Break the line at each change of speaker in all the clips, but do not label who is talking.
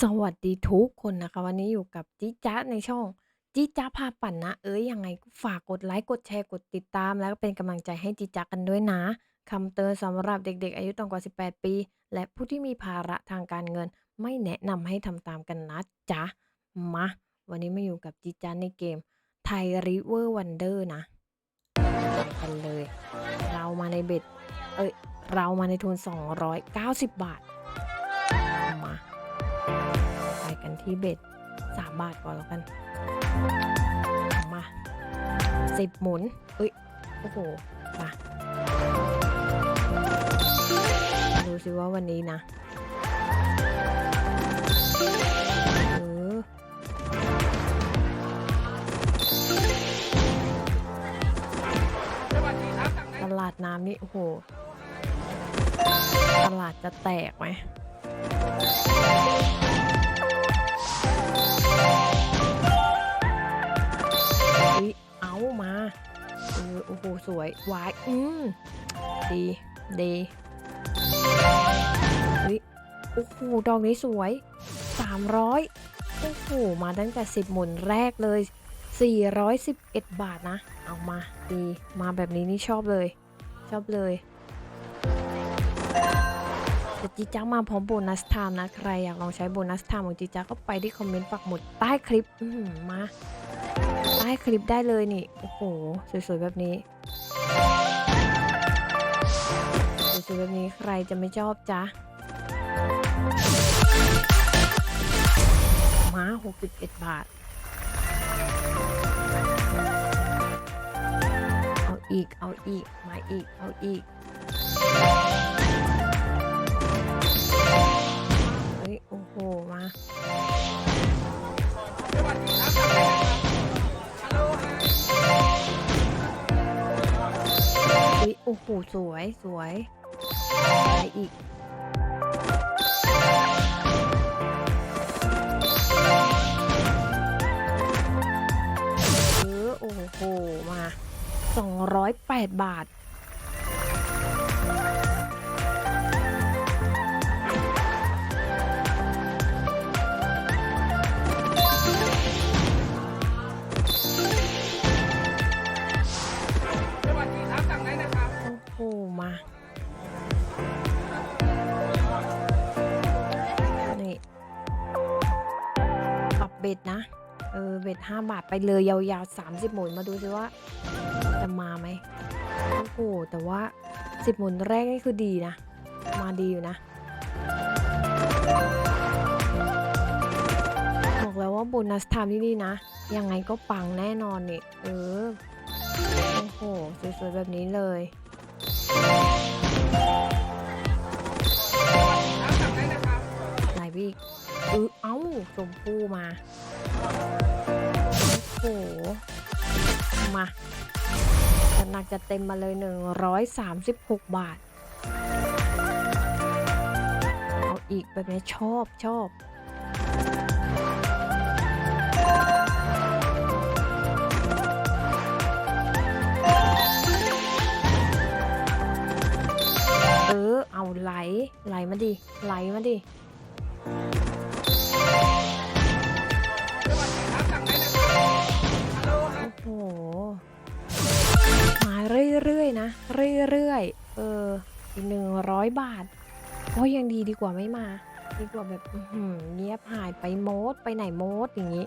สวัสดีทุกคนนะคะ วันนี้อยู่กับจิจ๊ะในช่องจิจ๊ะพาปั่นนะ เอ้ยยังไงฝากกดไลค์กดแชร์กดติดตาม แล้วก็เป็นกำลังใจให้จิจ๊ะกันด้วยนะคำเตือนสำหรับเด็กๆ อายุต่ำกว่า 18 ปี และผู้ที่มีภาระทางการเงิน ไม่แนะนำให้ทำตามกันนะจ๊ะมาวันนี้มาอยู่กับจิจ๊ะในเกมไทยริเวอร์วันเดอร์นะไปกันเลย เรามาในเบ็ดเอ้ยเรามาในทุน 290 บาทมา ไปกันที่เบ็ด3บาทก่อนแล้วกัน มาสิบหมุนเอ้ย โอ้โห มา ดูสิว่าวันนี้นะตลาดน้ำนี่ โอ้โห ตลาดจะแตกไหม มาเออโอ้โหสวยวายอืมดีดีเฮ้ยโอ้โหดอกนี้สวย 300 โอ้โห มาตั้งแต่ 10 หมุนแรกเลย 411 บาทนะ เอามาดีมาแบบนี้นี่ชอบเลย ชอบเลยแต่จีจ้ามาพร้อมโบนัสไทม์นะ ใครอยากลองใช้โบนัสไทม์ของจีจ้าก็ไปที่คอมเมนต์ปักหมุดใต้คลิปมา ใต้คลิปได้เลยนี่ โอ้โห สวยๆแบบนี้ สวยๆแบบนี้ใครจะไม่ชอบจ๊ะม้า 61 บาท เอาอีก เอาอีก มาอีก เอาอีก อ้โห สวยสวยอะไรอีก เออ โอ้โห มา 208 บาท 5 บาทไปเลยยาวๆ 30 หมุนมาดูสิว่าจะมาไหมโอ้โหแต่ว่า 10 หมุนแรกนี่คือดีนะ มาดีอยู่นะ บอกแล้วว่าโบนัสไทม์ที่นี่นะ ยังไงก็ปังแน่นอนนี่เออโอ้โหสวยๆแบบนี้เลย
ได้นะครับ
ไหนพี่อีกเออเอ้าชมพู่มา โอ้โห มาจัดหนักจะเต็มมาเลย 136 บาท เอาอีกแบบนี้ชอบชอบเออ เอาไหล ไหลมาดิ ไหลมาดิ มาเรื่อยๆนะ เรื่อยๆ เอออีกหนึ่งร้อยบาทก็ยังดีดีกว่าไม่มา ดีกว่าแบบเงียบหายไปโมดไปไหนโมดอย่างนี้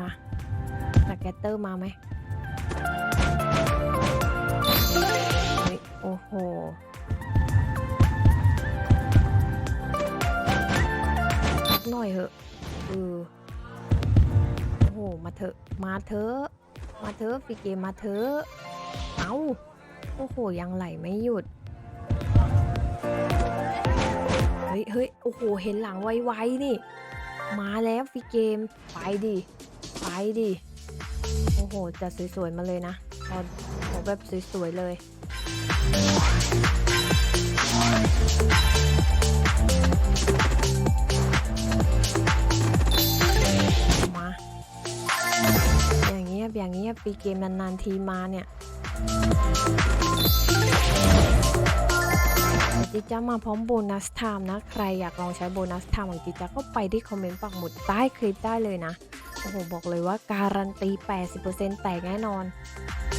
มาสแกตเตอร์มาไหมโอ้โหหน่อยเหอะเออ มาเถอะมาเถอะมาเถอะฟิเกมมาเถอะเอาโอ้โหยังไหลไม่หยุดเฮ้ยเฮ้ยโอ้โหเห็นหลังไวๆนี่ มาแล้วฟิเกมไปดิไปดิโอ้โหจะสวยๆมาเลยนะเอแบบสวยๆเลย ปีเกมนานๆทีมาเนี่ยจิจ้ามาพร้อมโบนัสไทม์นะ ใครอยากลองใช้โบนัสไทม์ของจิจ้าก็ไปที่คอมเมนต์ปักหมุดใต้คลิปได้เลยนะ โอ้โห บอกเลยว่าการันตี 80%แตกแน่นอน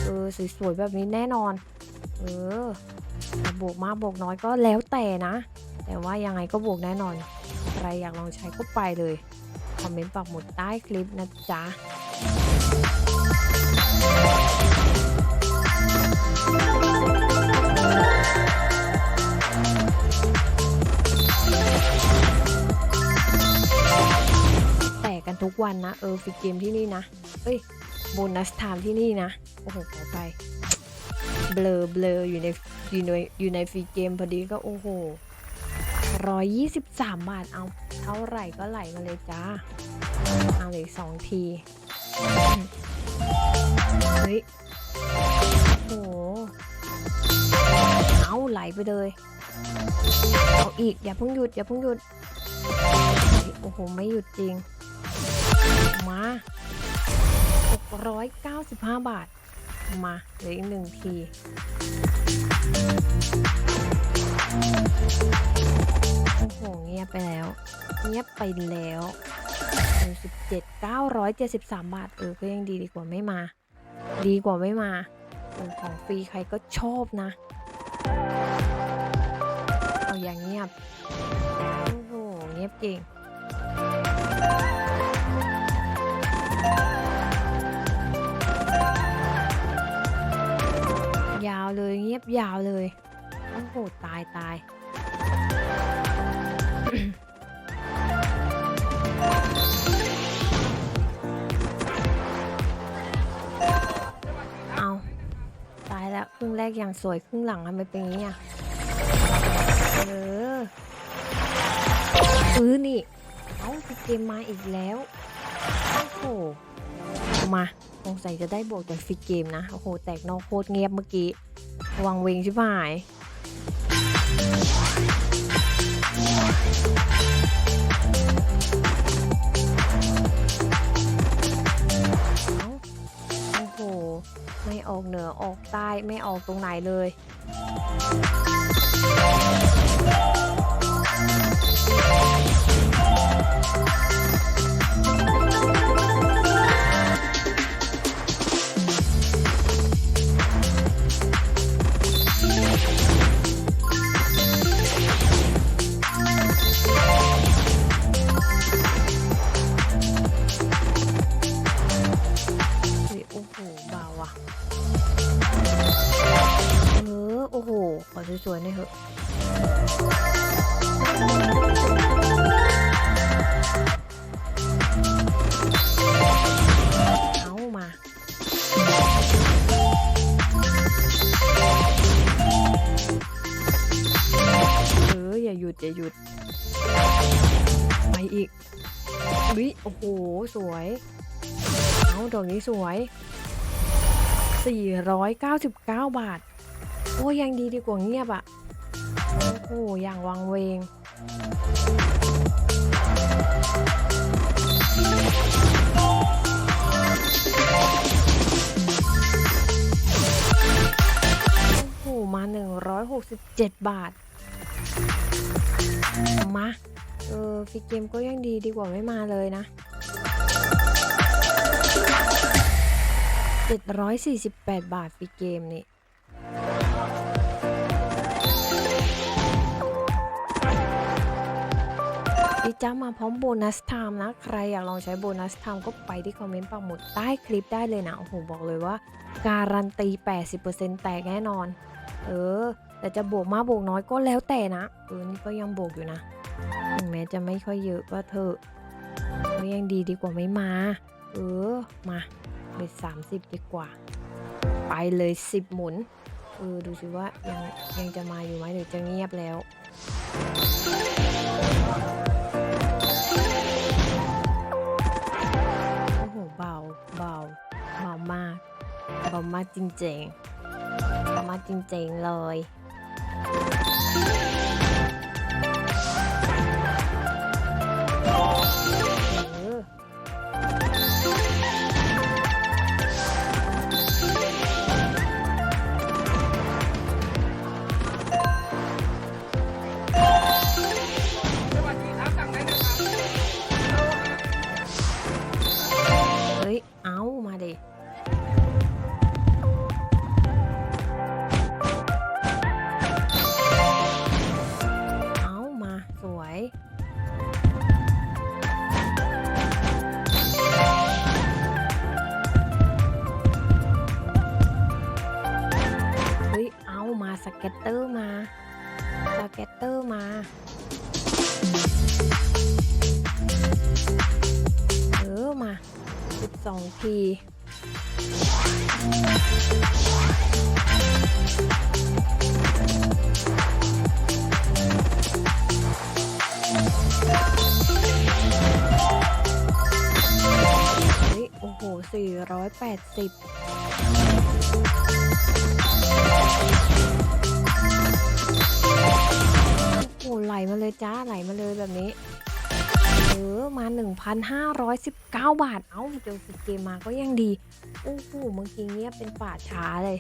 เออ สวยๆ แบบนี้แน่นอน เออบวกมากบวกน้อยก็แล้วแต่นะ แต่ว่ายังไงก็บวกแน่นอน ใครอยากลองใช้ก็ไปเลย คอมเมนต์ปักหมุดใต้คลิปนะจ๊ะ แตกกันทุกวันนะ เออฟิกเกมที่นี่นะ เอ้ยโบนัสไทม์ที่นี่นะ โอ้โหขอไป เบลอเบลออยู่ในอยู่ในอยู่ในฟรีเกมพอดีก็โอ้โหร้อยยี่สิบสามบาท เอาเท่าไหร่ก็ไหลมาเลยจ้า เอาเลยสองที เฮ้ยโอ้โหเอาไหลไปเลยเอาอีกอย่าเพิ่งหยุดอย่าเพิ่งหยุดเฮ้ยโอ้โห ไม่หยุดจริง มา 695 บาท มาเหลืออีกหนึ่งทีโอ้โห เงียบไปแล้ว เงียบไปแล้ว17 973 บาท เออ ก็ยังดีดีกว่าไม่มา ดีกว่าไม่มาเออของฟรีใครก็ชอบนะ เอาอย่างเงียบ โอ้โห เงียบเก่งยาวเลยเงียบยาวเลย โอ้โห ตายตาย งแรกอย่างสวยครึ่งหลังทำไมเป็นอย่างนี้อะเออซื้อนี่ เอาเกมมาอีกแล้ว โอ้โห มาสงสัยจะได้บวกจากฟิกเกมนะ โอ้โห แตกนอกโคตรเงียบเมื่อกี้วางเวงชิบหาย ออกใต้ไม่ออกตรงไหนเลย ออย่าหยุดไปอีกวิโอ้โห สวย เอาดอกนี้สวย 499 บาท โอ้ยังดีดีกว่าเงียบอะ่ะ โอ้อย่างวังเวงโอ้โหมา 167 บาท มาเออฟิกเกมก็ยังดีดีกว่าไม่มาเลยนะ 748 บาทฟิกเกมนี่ดิจ้ามาพร้อมโบนัสไทม์นะ ใครอยากลองใช้โบนัสไทม์ก็ไปที่คอมเมนต์ปักหมุดใต้คลิปได้เลยนะ โอ้โห บอกเลยว่า การันตี 80%แตกแน่นอน เออ แต่จะบวกมากบวกน้อยก็แล้วแต่นะเออนี่ก็ยังบวกอยู่นะถึงแม้จะไม่ค่อยเยอะก็เถอะก็ยังดีดีกว่าไม่มา เออมาเบ็ดสามสิบดีกว่า ไปเลยสิบหมุนเออดูสิว่ายังยังจะมาอยู่ไหมหรือจะเงียบแล้วโอ้โหเบาเบาเบามากเบามากจริงๆเบามากจริงๆเลย Yeah. วยเฮ้ยเอามาสเก็ตเตอร์มาสเก็ตเตอร์มาเออมา12ที 480โอ้โหไหลมาเลยจ้าไหลมาเลยแบบนี้ เออ มา 1,519 บาท เอ้าเจอฟิเกมมาก็ยังดีโอ้โหเมื่อกี้เงียบเป็นป่าช้าเลย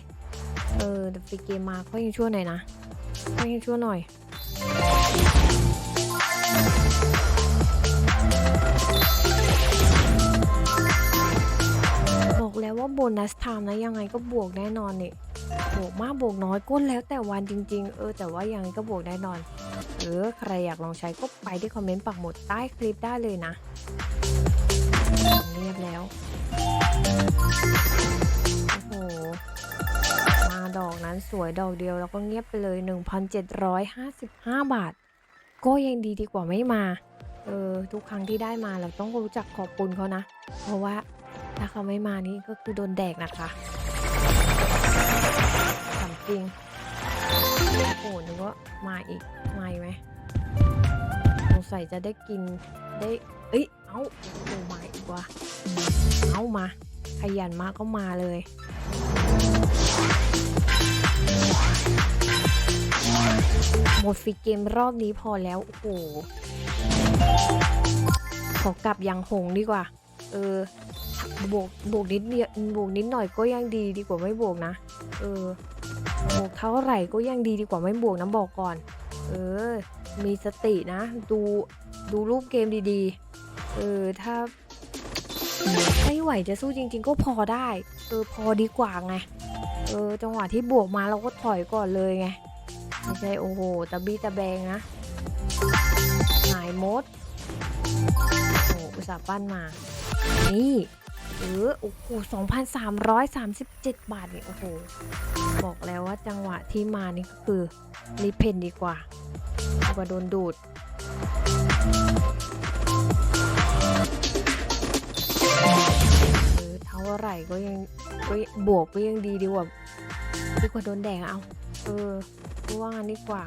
เออแต่ฟิเกมมาก็ยังชั่วหน่อยนะก็ยังชั่วหน่อย แล้วว่าโบนัสไทม์นะยังไงก็บวกแน่นอนนี่บวกมากบวกน้อยก็แล้วแต่วันจริง ๆ เออ แต่ว่ายังไงก็บวกแน่นอน เออ ใครอยากลองใช้ก็ไปที่คอมเมนต์ปักหมุดใต้คลิปได้เลยนะเงียบแล้ว โอ้โห มาดอกนั้นสวยดอกเดียวแล้วก็เงียบไปเลย 1,755 บาท ก็ยังดีดีกว่าไม่มา เออ ทุกครั้งที่ได้มาเราต้องรู้จักขอบคุณเขานะ เพราะว่า ถ้าเขาไม่มานี่ก็คือโดนแดกนะคะถามจริง โอ้โหนึกว่ามาอีก มาอีกไหมสงสัยจะได้กินได้ เอ้ย เอ้าโอ้มาอีกว่ะเอ้ามา ขยันมากก็มาเลยหมดฟรีเกมรอบนี้พอแล้ว โอ้โห ขอกลับยังหงดีกว่า เออ บวกบวกนิดเดียวบวกนิดหน่อยก็ยังดีดีกว่าไม่บวกนะ เออบวกเท่าไหร่ก็ยังดีดีกว่าไม่บวกนะบอกก่อน เออ มีสตินะ ดูดูรูปเกมดีๆ เออถ้าไม่ไหวจะสู้จริง ๆ ก็พอได้ เออพอดีกว่าไง เออจังหวะที่บวกมาเราก็ถอยก่อนเลยไงไม่ใช่โอ้โหตะบี้ตะแบงนะหายมดโอ้อุตส่าห์ปั้นมา นี่ เออโอ้โห2,337 บาทนี่โอ้โห บอกแล้วว่าจังหวะที่มานี่ก็คือรีเพนดีกว่าดีกว่าโดนดูด เออเท่าไหร่ก็ยังก็บวกก็ยังดีดีกว่าดีกว่าโดนแดงเอา เออกูว่างันดีกว่า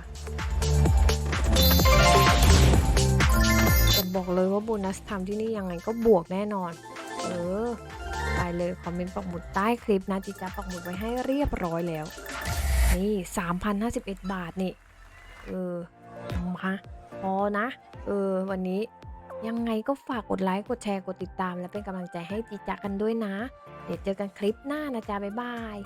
แต่บอกเลยว่าโบนัสทำที่นี่ยังไงก็บวกแน่นอน เออ ไปเลยคอมเมนต์ปักหมุดใต้คลิปนะจิจะปักหมุดไว้ให้เรียบร้อยแล้ว นี่3,051บาทนี่ เออมาพอนะ เออ วันนี้ยังไงก็ฝากกดไลค์ กดแชร์ กดติดตาม และเป็นกำลังใจให้จิจะกันด้วยนะ เดี๋ยวเจอกันคลิปหน้านะจ๊ะ บ๊ายบาย